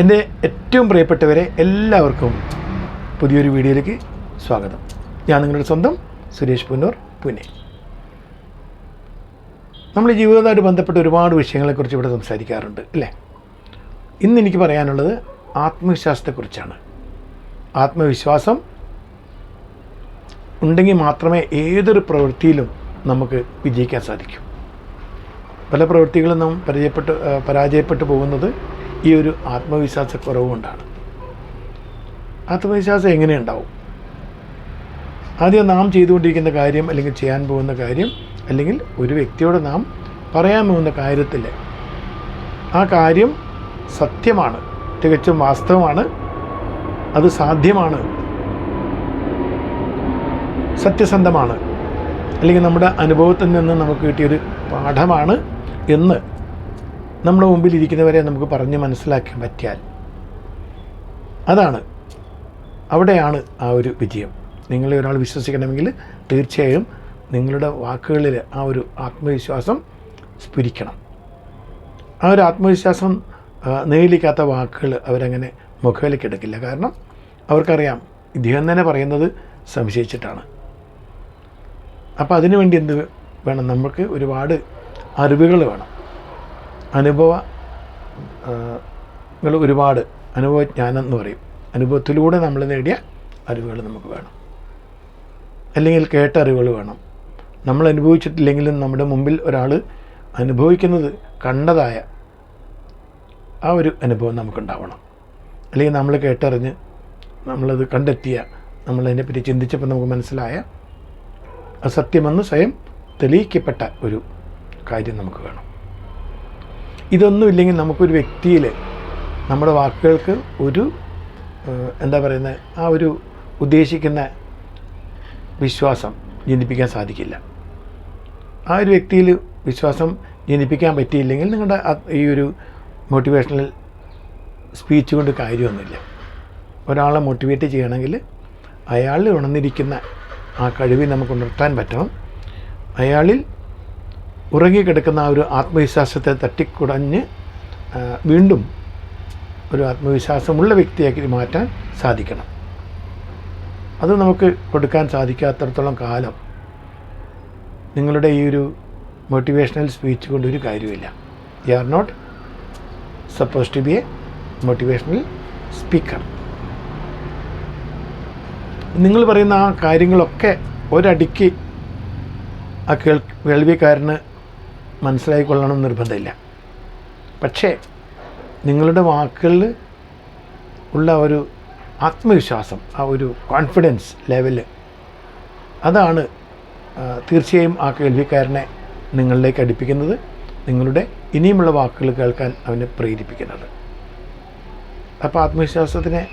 എന്റെ ഏറ്റവും പ്രിയപ്പെട്ടവരെ എല്ലാവർക്കും പുതിയൊരു വീഡിയോയിലേക്ക് സ്വാഗതം. ഞാൻ നിങ്ങളുടെ സ്വന്തം സുരേഷ് പുന്നൂർ പുനെ നമ്മൾ ജീവിതവുമായിട്ട് ബന്ധപ്പെട്ട ഒരുപാട് വിഷയങ്ങളെക്കുറിച്ച് ഇവിടെ സംസാരിക്കാറുണ്ട് അല്ലേ? ഇന്ന് എനിക്ക് പറയാനുള്ളത് ആത്മവിശ്വാസത്തെക്കുറിച്ചാണ്. ആത്മവിശ്വാസം ഉണ്ടെങ്കിൽ മാത്രമേ ഏതൊരു പ്രവൃത്തിയിലും നമുക്ക് വിജയിക്കാൻ സാധിക്കൂ. പല പ്രവൃത്തികളും നാം പരിചയപ്പെട്ട് പരാജയപ്പെട്ടു പോകുന്നത് ഈ ഒരു ആത്മവിശ്വാസക്കുറവ് കൊണ്ടാണ് ആത്മവിശ്വാസം എങ്ങനെയുണ്ടാവും? ആദ്യം നാം ചെയ്തുകൊണ്ടിരിക്കുന്ന കാര്യം അല്ലെങ്കിൽ ചെയ്യാൻ പോകുന്ന കാര്യം അല്ലെങ്കിൽ ഒരു വ്യക്തിയോട് നാം പറയാൻ പോകുന്ന കാര്യത്തിൽ ആ കാര്യം സത്യമാണ് തികച്ചും വാസ്തവമാണ് അത് സാധ്യമാണ് സത്യസന്ധമാണ് അല്ലെങ്കിൽ നമ്മുടെ അനുഭവത്തിൽ നിന്ന് നമുക്ക് കിട്ടിയൊരു പാഠമാണ് എന്ന് നമ്മുടെ മുമ്പിൽ ഇരിക്കുന്നവരെ നമുക്ക് പറഞ്ഞ് മനസ്സിലാക്കാൻ പറ്റിയാൽ അതാണ് അവിടെയാണ് ആ ഒരു വിജയം. നിങ്ങളെ ഒരാൾ വിശ്വസിക്കണമെങ്കിൽ തീർച്ചയായും നിങ്ങളുടെ വാക്കുകളിൽ ആ ഒരു ആത്മവിശ്വാസം സ്ഫുരിക്കണം. ആ ഒരു ആത്മവിശ്വാസം നേരിലിക്കാത്ത വാക്കുകൾ അവരങ്ങനെ മുഖവിലേക്ക് എടുക്കില്ല. കാരണം അവർക്കറിയാം ഇദ്ദേഹം തന്നെ പറയുന്നത് സംശയിച്ചിട്ടാണ്. അപ്പോൾ അതിനുവേണ്ടി എന്ത് വേണം? നമുക്ക് ഒരുപാട് അറിവുകൾ വേണം. അനുഭവ ആ, ങ്ങൾ ഒരുപാട് അനുഭവജ്ഞാനം എന്ന് പറയും. അനുഭവത്തിലൂടെ നമ്മൾ നേടിയ അറിവുകൾ നമുക്ക് വേണം. അല്ലെങ്കിൽ കേട്ട അറിവുകൾ വേണം. നമ്മൾ അനുഭവിച്ചിട്ടില്ലെങ്കിലും നമ്മുടെ മുമ്പിൽ ഒരാൾ അനുഭവിക്കുന്നത് കണ്ടതായ ആ ഒരു അനുഭവം നമുക്കുണ്ടാവണം. അല്ലെങ്കിൽ നമ്മൾ കേട്ടറിഞ്ഞ് നമ്മളത് കണ്ടെത്തിയ നമ്മളതിനെപ്പറ്റി ചിന്തിച്ചപ്പോൾ നമുക്ക് മനസ്സിലായ അസത്യമെന്ന് സ്വയം തെളിയിക്കപ്പെട്ട ഒരു കാര്യം നമുക്ക് വേണം. ഇതൊന്നുമില്ലെങ്കിൽ നമുക്കൊരു വ്യക്തിയിൽ നമ്മുടെ വാക്കുകൾക്ക് ഒരു എന്താ പറയുന്നത് ആ ഒരു ഉദ്ദേശിക്കുന്ന വിശ്വാസം ജനിപ്പിക്കാൻ സാധിക്കില്ല. ആ ഒരു വ്യക്തിയിൽ വിശ്വാസം ജനിപ്പിക്കാൻ പറ്റിയില്ലെങ്കിൽ നിങ്ങളുടെ ഈ ഒരു മോട്ടിവേഷണൽ സ്പീച്ച് കൊണ്ട് കാര്യമൊന്നുമില്ല. ഒരാളെ മോട്ടിവേറ്റ് ചെയ്യണമെങ്കിൽ അയാളിൽ ഉണർന്നിരിക്കുന്ന ആ കഴിവ് നമുക്ക് ഉണർത്താൻ പറ്റണം. അയാളിൽ ഉറങ്ങിക്കിടക്കുന്ന ആ ഒരു ആത്മവിശ്വാസത്തെ തട്ടിക്കുടഞ്ഞ് വീണ്ടും ഒരു ആത്മവിശ്വാസമുള്ള വ്യക്തിയാക്കി മാറ്റാൻ സാധിക്കണം. അത് നമുക്ക് കൊടുക്കാൻ സാധിക്കാത്തടത്തോളം കാലം നിങ്ങളുടെ ഈ ഒരു മോട്ടിവേഷണൽ സ്പീച്ച് കൊണ്ട് ഒരു കാര്യമില്ല you are not suppose to be a motivational speaker നിങ്ങൾ പറയുന്ന ആ കാര്യങ്ങളൊക്കെ ഒരടിക്ക് ആ കേൾ കേൾവിക്കാരന് മനസ്സിലായിക്കൊള്ളണം നിർബന്ധമില്ല. പക്ഷേ നിങ്ങളുടെ വാക്കുകളിൽ ഉള്ള ഒരു ആത്മവിശ്വാസം ആ ഒരു കോൺഫിഡൻസ് ലെവൽ അതാണ് തീർച്ചയായും ആ കേൾവിക്കാരനെ നിങ്ങളിലേക്ക് അടുപ്പിക്കുന്നത് നിങ്ങളുടെ ഇനിയുമുള്ള വാക്കുകൾ കേൾക്കാൻ അവനെ പ്രേരിപ്പിക്കുന്നത്. അപ്പോൾ ആത്മവിശ്വാസത്തിനെ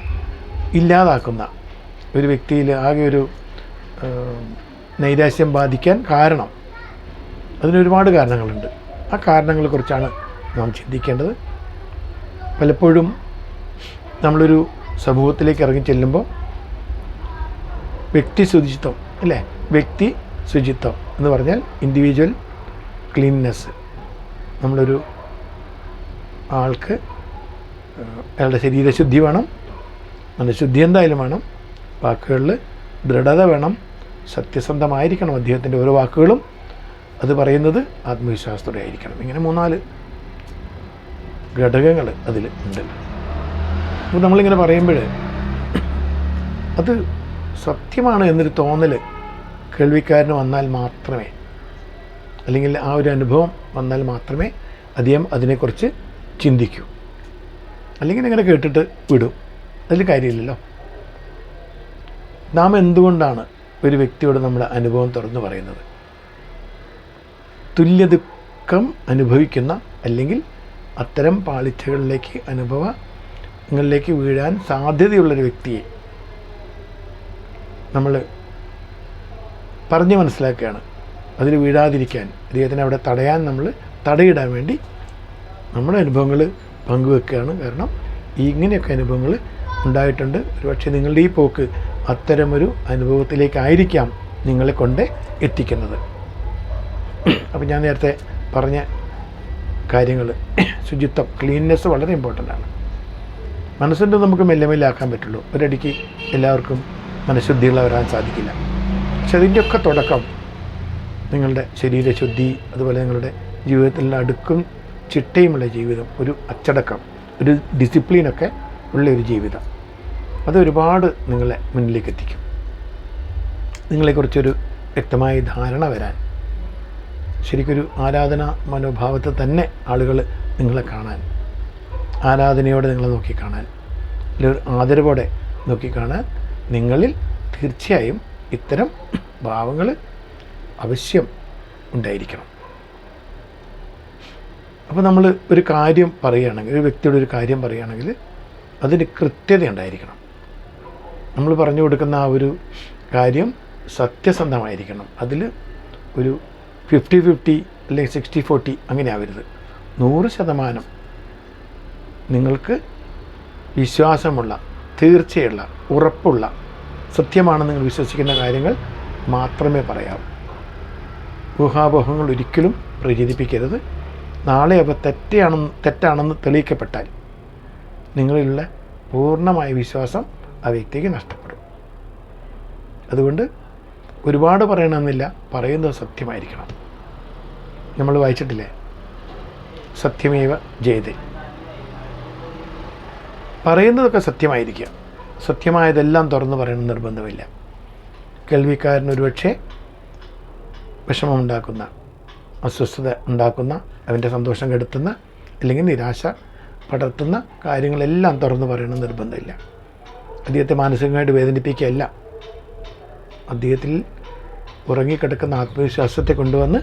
ഇല്ലാതാക്കുന്ന ഒരു വ്യക്തിയിൽ ആകെ ഒരു നൈരാശ്യം ബാധിക്കാൻ കാരണം അതിനൊരുപാട് കാരണങ്ങളുണ്ട്. ആ കാരണങ്ങളെക്കുറിച്ചാണ് നാം ചിന്തിക്കേണ്ടത്. പലപ്പോഴും നമ്മളൊരു സമൂഹത്തിലേക്ക് ഇറങ്ങി ചെല്ലുമ്പോൾ വ്യക്തി ശുചിത്വം അല്ലേ? വ്യക്തി ശുചിത്വം എന്ന് പറഞ്ഞാൽ ഇൻഡിവിജ്വൽ ക്ലീൻനെസ് നമ്മളൊരു ആൾക്ക് അയാളുടെ ശരീരശുദ്ധി വേണം മനഃശുദ്ധി എന്തായാലും വേണം വാക്കുകളിൽ ദൃഢത വേണം സത്യസന്ധമായിരിക്കണം അദ്ദേഹത്തിന്റെ ഓരോ വാക്കുകളും. അത് പറയുന്നത് ആത്മവിശ്വാസത്തോടെ ആയിരിക്കണം ഇങ്ങനെ മൂന്നാൽ ഘടകങ്ങൾ അതിൽ ഉണ്ട് അപ്പോൾ നമ്മളിങ്ങനെ പറയുമ്പോൾ അത് സത്യമാണ് എന്നൊരു തോന്നൽ കേൾവിക്കാരന് വന്നാൽ മാത്രമേ അല്ലെങ്കിൽ ആ ഒരു അനുഭവം വന്നാൽ മാത്രമേ അദ്ദേഹം അതിനെക്കുറിച്ച് ചിന്തിക്കൂ. അല്ലെങ്കിൽ ഇങ്ങനെ കേട്ടിട്ട് വിടും. അതിൽ കാര്യമില്ലല്ലോ. നാം എന്തുകൊണ്ടാണ് ഒരു വ്യക്തിയോട് നമ്മുടെ അനുഭവം തുറന്നു പറയുന്നത്? തുല്യദുഃഖം അനുഭവിക്കുന്ന അല്ലെങ്കിൽ അത്തരം പാളിച്ചകളിലേക്ക് അനുഭവങ്ങളിലേക്ക് വീഴാൻ സാധ്യതയുള്ളൊരു വ്യക്തിയെ നമ്മൾ പറഞ്ഞ് മനസ്സിലാക്കുകയാണ്. അതിൽ വീഴാതിരിക്കാൻ അദ്ദേഹത്തിനെ അവിടെ തടയാൻ നമ്മൾ തടയിടാൻ വേണ്ടി നമ്മുടെ അനുഭവങ്ങൾ പങ്കുവെക്കുകയാണ്. കാരണം ഇങ്ങനെയൊക്കെ അനുഭവങ്ങൾ ഉണ്ടായിട്ടുണ്ട്. ഒരുപക്ഷെ നിങ്ങളുടെ ഈ പോക്ക് അത്തരമൊരു അനുഭവത്തിലേക്കായിരിക്കാം നിങ്ങളെ കൊണ്ട് എത്തിക്കുന്നത്. അപ്പോൾ ഞാൻ നേരത്തെ പറഞ്ഞ കാര്യങ്ങൾ ശുചിത്വം ക്ലീൻനെസ് വളരെ ഇമ്പോർട്ടന്റ് ആണ്. മനസ്സിന്റെ നമുക്ക് മെല്ലെ മെല്ലെ ആക്കാൻ പറ്റുള്ളൂ. ഒരടിക്ക് എല്ലാവർക്കും മനഃശുദ്ധിയുള്ള വരാൻ സാധിക്കില്ല. പക്ഷെ അതിന്റെയൊക്കെ തുടക്കം നിങ്ങളുടെ ശരീരശുദ്ധി അതുപോലെ നിങ്ങളുടെ ജീവിതത്തിൽ അടുക്കും ചിട്ടയുമുള്ള ജീവിതം ഒരു അച്ചടക്കം ഒരു ഡിസിപ്ലിനൊക്കെ ഉള്ള ഒരു ജീവിതം. അത് ഒരുപാട് നിങ്ങളെ മുന്നിലേക്ക് എത്തിക്കും. നിങ്ങളെക്കുറിച്ചൊരു വ്യക്തമായ ധാരണ വരാൻ ശരിക്കൊരു ആരാധന മനോഭാവത്തെ തന്നെ ആളുകൾ നിങ്ങളെ കാണാൻ ആരാധനയോടെ നിങ്ങളെ നോക്കിക്കാണാൻ ഒരു ആദരവോടെ നോക്കിക്കാണാൻ നിങ്ങളിൽ തീർച്ചയായും ഇത്തരം ഭാവങ്ങൾ അവശ്യം ഉണ്ടായിരിക്കണം. അപ്പോൾ നമ്മൾ ഒരു കാര്യം പറയുകയാണെങ്കിൽ ഒരു വ്യക്തിയുടെ ഒരു കാര്യം പറയുകയാണെങ്കിൽ അതിന് കൃത്യത ഉണ്ടായിരിക്കണം. നമ്മൾ പറഞ്ഞു കൊടുക്കുന്ന ആ ഒരു കാര്യം സത്യസന്ധമായിരിക്കണം. അതിൽ ഒരു ഫിഫ്റ്റി ഫിഫ്റ്റി അല്ലെങ്കിൽ സിക്സ്റ്റി ഫോർട്ടി അങ്ങനെ ആവരുത് നൂറ് ശതമാനം നിങ്ങൾക്ക് വിശ്വാസമുള്ള തീർച്ചയുള്ള ഉറപ്പുള്ള സത്യമാണെന്ന് നിങ്ങൾ വിശ്വസിക്കുന്ന കാര്യങ്ങൾ മാത്രമേ പറയാവൂ. ഊഹാപോഹങ്ങൾ ഒരിക്കലും പ്രചരിപ്പിക്കരുത്. നാളെ അവ തെറ്റാണെന്ന് തെറ്റാണെന്ന് തെളിയിക്കപ്പെട്ടാൽ നിങ്ങളിലുള്ള പൂർണമായ വിശ്വാസം ആ വ്യക്തിക്ക് നഷ്ടപ്പെടും. അതുകൊണ്ട് ഒരുപാട് പറയണമെന്നില്ല. പറയുന്നത് സത്യമായിരിക്കണം. നമ്മൾ വായിച്ചിട്ടില്ലേ? സത്യമേവ ജയതേ. പറയുന്നതൊക്കെ സത്യമായിരിക്കുക സത്യമായതെല്ലാം തുറന്നു പറയണം നിർബന്ധമില്ല. കേൾവിക്കാരൻ ഒരുപക്ഷെ വിഷമമുണ്ടാക്കുന്ന അസ്വസ്ഥത ഉണ്ടാക്കുന്ന അവന്റെ സന്തോഷം കെടുത്തുന്ന അല്ലെങ്കിൽ നിരാശ പടർത്തുന്ന കാര്യങ്ങളെല്ലാം തുറന്നു പറയണം നിർബന്ധമില്ല. അദ്ദേഹത്തെ മാനസികമായിട്ട് വേദനിപ്പിക്കുകയല്ല. അദ്ദേഹത്തിൽ ഉറങ്ങിക്കിടക്കുന്ന ആത്മവിശ്വാസത്തെ കൊണ്ടുവന്ന്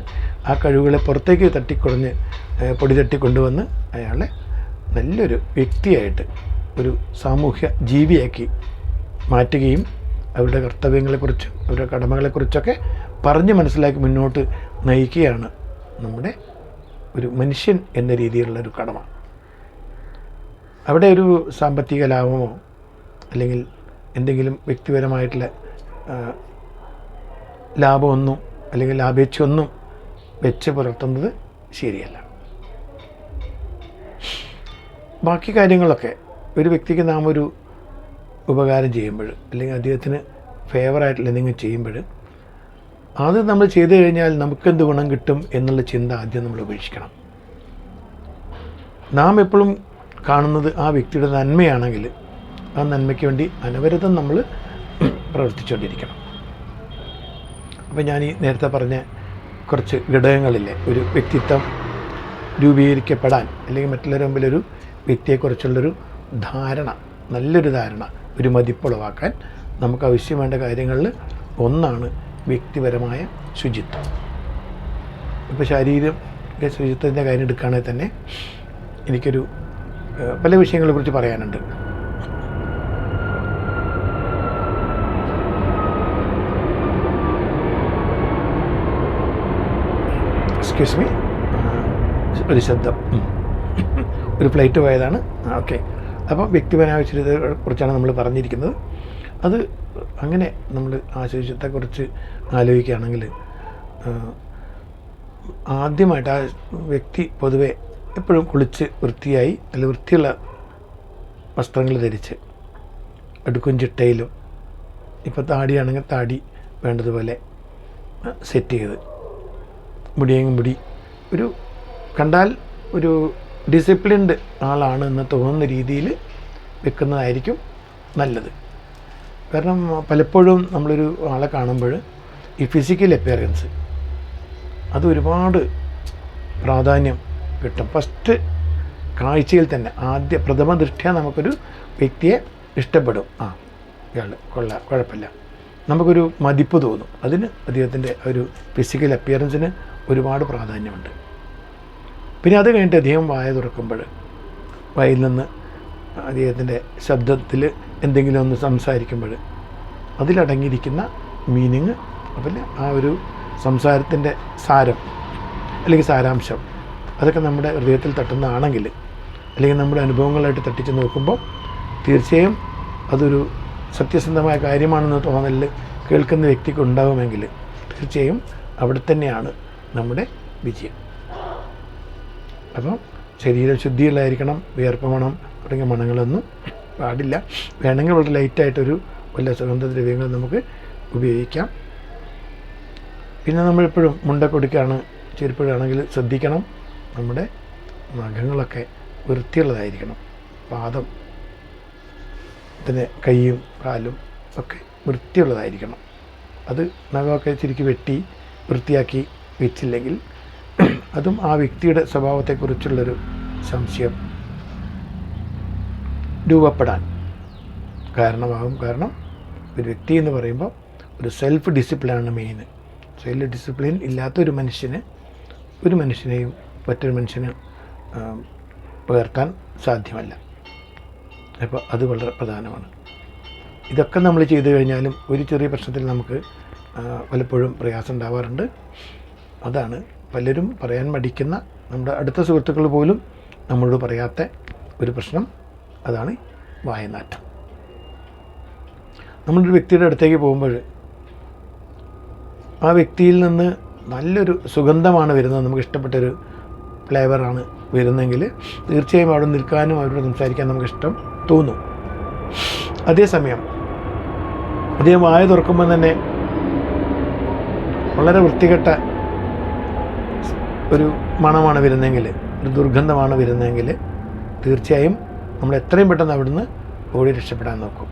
ആ കഴിവുകളെ പുറത്തേക്ക് തട്ടിക്കുറഞ്ഞ് പൊടി തട്ടിക്കൊണ്ടുവന്ന് അയാളെ നല്ലൊരു വ്യക്തിയായിട്ട് ഒരു സാമൂഹ്യ ജീവിയാക്കി മാറ്റുകയും അവരുടെ കർത്തവ്യങ്ങളെക്കുറിച്ചും അവരുടെ കടമകളെക്കുറിച്ചൊക്കെ പറഞ്ഞ് മനസ്സിലാക്കി മുന്നോട്ട് നയിക്കുകയാണ് നമ്മുടെ ഒരു മനുഷ്യൻ എന്ന രീതിയിലുള്ള ഒരു കടമ. അവിടെ ഒരു സാമ്പത്തിക ലാഭമോ അല്ലെങ്കിൽ എന്തെങ്കിലും വ്യക്തിപരമായിട്ടുള്ള ലാഭമൊന്നും അല്ലെങ്കിൽ ലാഭേച്ഛയൊന്നും വെച്ച് പുലർത്തുന്നത് ശരിയല്ല. ബാക്കി കാര്യങ്ങളൊക്കെ ഒരു വ്യക്തിക്ക് നാം ഒരു ഉപകാരം ചെയ്യുമ്പോൾ അല്ലെങ്കിൽ അദ്ദേഹത്തിന് ഫേവറായിട്ടുള്ള എന്തെങ്കിലും ചെയ്യുമ്പോൾ അത് നമ്മൾ ചെയ്തു കഴിഞ്ഞാൽ നമുക്കെന്ത് ഗുണം കിട്ടും എന്നുള്ള ചിന്ത ആദ്യം നമ്മൾ ഉപേക്ഷിക്കണം. നാം എപ്പോഴും കാണുന്നത് ആ വ്യക്തിയുടെ നന്മയാണെങ്കിൽ ആ നന്മയ്ക്ക് വേണ്ടി അനവരതം നമ്മൾ പ്രവർത്തിച്ചുകൊണ്ടിരിക്കണം. അപ്പോൾ ഞാൻ ഈ നേരത്തെ പറഞ്ഞ കുറച്ച് ഘടകങ്ങളില്ലേ ഒരു വ്യക്തിത്വം രൂപീകരിക്കപ്പെടാൻ അല്ലെങ്കിൽ മറ്റുള്ളവരുടെ മുമ്പിലൊരു വ്യക്തിയെക്കുറിച്ചുള്ളൊരു ധാരണ നല്ലൊരു ധാരണ ഒരു മതിപ്പുളവാക്കാൻ നമുക്ക് ആവശ്യം വേണ്ട കാര്യങ്ങളിൽ ഒന്നാണ് വ്യക്തിപരമായ ശുചിത്വം. ഇപ്പോൾ ശാരീരം ശുചിത്വത്തിന്റെ കാര്യം എടുക്കുകയാണെങ്കിൽ തന്നെ എനിക്കൊരു പല വിഷയങ്ങളെക്കുറിച്ച് പറയാനുണ്ട്. എക്സ്ക്യൂസ് മീ ഒരു ശബ്ദം. ഒരു ഫ്ലൈറ്റ് പോയതാണ്. ഓക്കെ. അപ്പോൾ വ്യക്തിപരമായ ശുചിത്വത്തെ കുറിച്ചാണ് നമ്മൾ പറഞ്ഞിരിക്കുന്നത്. അത് അങ്ങനെ നമ്മൾ ആ ശുചിത്വത്തെക്കുറിച്ച് ആലോചിക്കുകയാണെങ്കിൽ ആദ്യമായിട്ട് ആ വ്യക്തി പൊതുവെ എപ്പോഴും കുളിച്ച് വൃത്തിയായി നല്ല വൃത്തിയുള്ള വസ്ത്രങ്ങൾ ധരിച്ച് അടുക്കും ചിട്ടയിലും ഇപ്പോൾ താടിയാണെങ്കിൽ താടി വേണ്ടതുപോലെ സെറ്റ് ചെയ്ത് മുടിയെങ്കിൽ മുടി. ഒരു കണ്ടാൽ ഒരു ഡിസിപ്ലിൻഡ് ആളാണ് എന്ന് തോന്നുന്ന രീതിയിൽ വെക്കുന്നതായിരിക്കും നല്ലത്. കാരണം പലപ്പോഴും നമ്മളൊരു ആളെ കാണുമ്പോൾ ഈ ഫിസിക്കൽ അപ്പിയറൻസ് അത് ഒരുപാട് പ്രാധാന്യം കിട്ടും. ഫസ്റ്റ് കാഴ്ചയിൽ തന്നെ ആദ്യ പ്രഥമ ദൃഷ്ടിയ നമുക്കൊരു വ്യക്തിയെ ഇഷ്ടപ്പെടും. ആ ഇയാൾ കൊള്ളാം കുഴപ്പമില്ല. നമുക്കൊരു മതിപ്പ് തോന്നും. അതിന് അദ്ദേഹത്തിന്റെ ഒരു ഫിസിക്കൽ അപ്പിയറൻസിന് ഒരുപാട് പ്രാധാന്യമുണ്ട്. പിന്നെ അത് കഴിഞ്ഞിട്ട് അദ്ദേഹം വായ തുറക്കുമ്പോൾ വായിൽ നിന്ന് അദ്ദേഹത്തിന്റെ ശബ്ദത്തിൽ എന്തെങ്കിലും ഒന്ന് സംസാരിക്കുമ്പോൾ അതിലടങ്ങിയിരിക്കുന്ന മീനിങ് അതിൽ ആ ഒരു സംസാരത്തിന്റെ സാരം അല്ലെങ്കിൽ സാരാംശം അതൊക്കെ നമ്മുടെ ഹൃദയത്തിൽ തട്ടുന്നതാണെങ്കിൽ അല്ലെങ്കിൽ നമ്മുടെ അനുഭവങ്ങളായിട്ട് തട്ടിച്ച് നോക്കുമ്പോൾ തീർച്ചയായും അതൊരു സത്യസന്ധമായ കാര്യമാണെന്ന് തോന്നലിൽ കേൾക്കുന്ന വ്യക്തിക്ക് ഉണ്ടാകുമെങ്കിൽ തീർച്ചയായും അവിടെ തന്നെയാണ് നമ്മുടെ വിജയം. അപ്പം ശരീരം ശുദ്ധിയുള്ളതായിരിക്കണം വിയർപ്പ് മണം തുടങ്ങിയ മണങ്ങളൊന്നും പാടില്ല. വേണമെങ്കിൽ വളരെ ലൈറ്റായിട്ടൊരു വല്ല സുഗന്ധദ്രവ്യങ്ങൾ നമുക്ക് ഉപയോഗിക്കാം. പിന്നെ നമ്മളെപ്പോഴും കൊടുക്കുകയാണ് ചെരുപ്പിടുകയാണെങ്കിൽ ശ്രദ്ധിക്കണം. നമ്മുടെ നഖങ്ങളൊക്കെ വൃത്തിയുള്ളതായിരിക്കണം. പാദം ഇതിന് കൈയും കാലും ഒക്കെ വൃത്തിയുള്ളതായിരിക്കണം. അത് നഖമൊക്കെ ശരിക്കും വെട്ടി വൃത്തിയാക്കി വെച്ചില്ലെങ്കിൽ അതും ആ വ്യക്തിയുടെ സ്വഭാവത്തെക്കുറിച്ചുള്ളൊരു സംശയം രൂപപ്പെടാൻ കാരണമാകും. കാരണം ഒരു വ്യക്തി എന്ന് പറയുമ്പോൾ ഒരു സെൽഫ് ഡിസിപ്ലിനാണ് മെയിൻ സെൽഫ് ഡിസിപ്ലിൻ ഇല്ലാത്ത ഒരു മനുഷ്യന് ഒരു മനുഷ്യനെയും മറ്റൊരു മനുഷ്യന് പകർത്താൻ സാധ്യമല്ല. അപ്പോൾ അത് വളരെ പ്രധാനമാണ്. ഇതൊക്കെ നമ്മൾ ചെയ്തു കഴിഞ്ഞാലും ഒരു ചെറിയ പ്രശ്നത്തിൽ നമുക്ക് പലപ്പോഴും പ്രയാസം ഉണ്ടാവാറുണ്ട് അതാണ് പലരും പറയാൻ മടിക്കുന്ന നമ്മുടെ അടുത്ത സുഹൃത്തുക്കൾ പോലും നമ്മളോട് പറയാത്ത ഒരു പ്രശ്നം. അതാണ് വായനാറ്റം. നമ്മളൊരു വ്യക്തിയുടെ അടുത്തേക്ക് പോകുമ്പോൾ ആ വ്യക്തിയിൽ നിന്ന് നല്ലൊരു സുഗന്ധമാണ് വരുന്നത്. നമുക്ക് ഇഷ്ടപ്പെട്ടൊരു ഫ്ലേവറാണ് വരുന്നതെങ്കിൽ തീർച്ചയായും അവിടെ നിൽക്കാനും അവരോട് സംസാരിക്കാൻ നമുക്ക് ഇഷ്ടം തോന്നും. അതേസമയം അദ്ദേഹം വായ തുറക്കുമ്പോൾ തന്നെ വളരെ വൃത്തികെട്ട ഒരു മണമാണ് വരുന്നെങ്കിൽ ഒരു ദുർഗന്ധമാണ് വരുന്നതെങ്കിൽ തീർച്ചയായും നമ്മൾ എത്രയും പെട്ടെന്ന് അവിടുന്ന് ഓടി രക്ഷപ്പെടാൻ നോക്കും.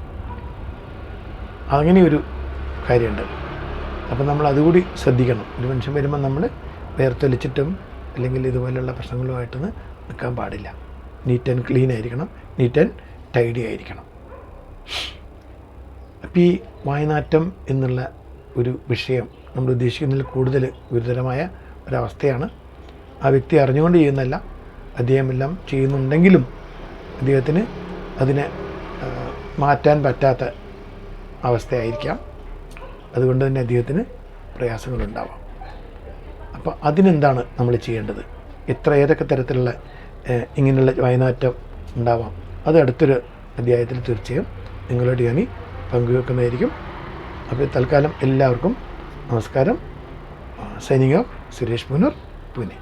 അങ്ങനെയൊരു കാര്യമുണ്ട്. അപ്പം നമ്മൾ അതുകൂടി ശ്രദ്ധിക്കണം. ഒരു മനുഷ്യൻ വരുമ്പോൾ നമ്മൾ വേർത്തൊലിച്ചിട്ടും അല്ലെങ്കിൽ ഇതുപോലെയുള്ള പ്രശ്നങ്ങളുമായിട്ടൊന്ന് നിൽക്കാൻ പാടില്ല. നീറ്റ് ആൻഡ് ക്ലീൻ ആയിരിക്കണം. നീറ്റ് ആൻഡ് ടൈഡി ആയിരിക്കണം. അപ്പോൾ ഈ വായനാറ്റം എന്നുള്ള ഒരു വിഷയം നമ്മൾ ഉദ്ദേശിക്കുന്നതിൽ കൂടുതൽ ഗുരുതരമായ ഒരവസ്ഥയാണ്. ആ വ്യക്തി അറിഞ്ഞുകൊണ്ട് ചെയ്യുന്നതല്ല. അദ്ദേഹം എല്ലാം ചെയ്യുന്നുണ്ടെങ്കിലും അദ്ദേഹത്തിന് അതിനെ മാറ്റാൻ പറ്റാത്ത അവസ്ഥയായിരിക്കാം. അതുകൊണ്ട് തന്നെ അദ്ദേഹത്തിന് പ്രയാസങ്ങളുണ്ടാവാം. അപ്പോൾ അതിനെന്താണ് നമ്മൾ ചെയ്യേണ്ടത്? എത്ര ഏതൊക്കെ തരത്തിലുള്ള ഇങ്ങനെയുള്ള വയനാറ്റം ഉണ്ടാവാം? അത് അടുത്തൊരു അധ്യായത്തിൽ തീർച്ചയായും നിങ്ങളോട് ഞാൻ പങ്കുവെക്കുന്നതായിരിക്കും. അപ്പോൾ തൽക്കാലം എല്ലാവർക്കും നമസ്കാരം. Signing off Suresh Munnur Pune.